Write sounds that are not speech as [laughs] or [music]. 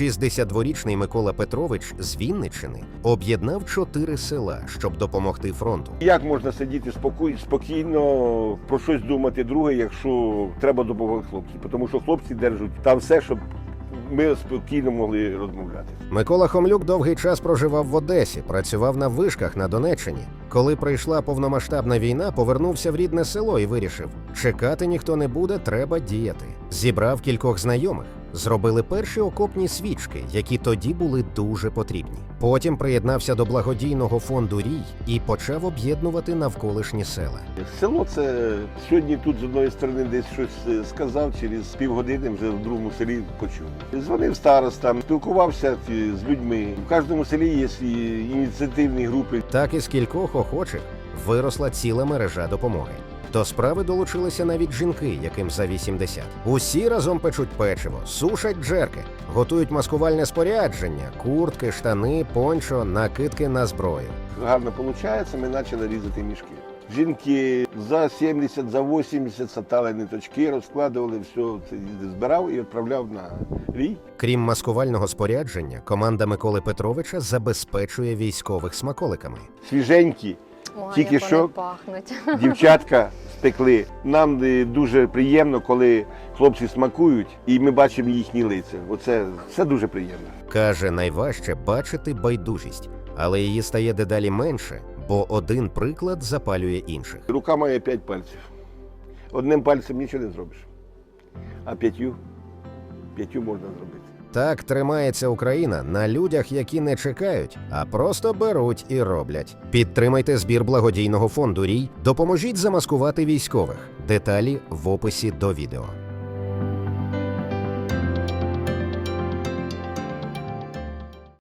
62-річний Микола Петрович з Вінниччини об'єднав чотири села, щоб допомогти фронту. Як можна сидіти спокій, спокійно про щось думати друге, якщо треба допомогти хлопцям? Тому що хлопці держать там все, щоб ми спокійно могли розмовляти. Микола Хомлюк довгий час проживав в Одесі, працював на вишках на Донеччині. Коли прийшла повномасштабна війна, повернувся в рідне село і вирішив: чекати ніхто не буде, треба діяти. Зібрав кількох знайомих. Зробили перші окопні свічки, які тоді були дуже потрібні. Потім приєднався до благодійного фонду Рій і почав об'єднувати навколишні села. Село це сьогодні тут з одної сторони десь щось е, сказав, через півгодини вже в другому селі почув. Дзвонив старостам, спілкувався е, з людьми. В кожному селі є ініціативні групи. Так із кількох охочих виросла ціла мережа допомоги. До справи долучилися навіть жінки, яким за 80. Усі разом печуть печиво, сушать джерки, готують маскувальне спорядження, куртки, штани, пончо, накидки на зброю. Гарно виходить, ми почали різати мішки. Жінки за 70, за 80 сатали ниточки, розкладували все, це збирав і відправляв на рій. Крім маскувального спорядження, команда Миколи Петровича забезпечує військових смаколиками. Свіженькі, Ой, Тільки як що- пахнуть. [laughs] дівчатка спекли. Нам е, дуже приємно, коли хлопці смакують, і ми бачимо їхні лиця. Оце все дуже приємно. Каже, найважче бачити байдужість, але її стає дедалі менше, бо один приклад запалює інших. Рука має п'ять пальців. Одним пальцем нічого не зробиш, а п'ятью, п'ятью можна зробити. Так тримається Україна на людях, які не чекають, а просто беруть і роблять. Підтримайте збір благодійного фонду Рій, допоможіть замаскувати військових. Деталі в описі до відео.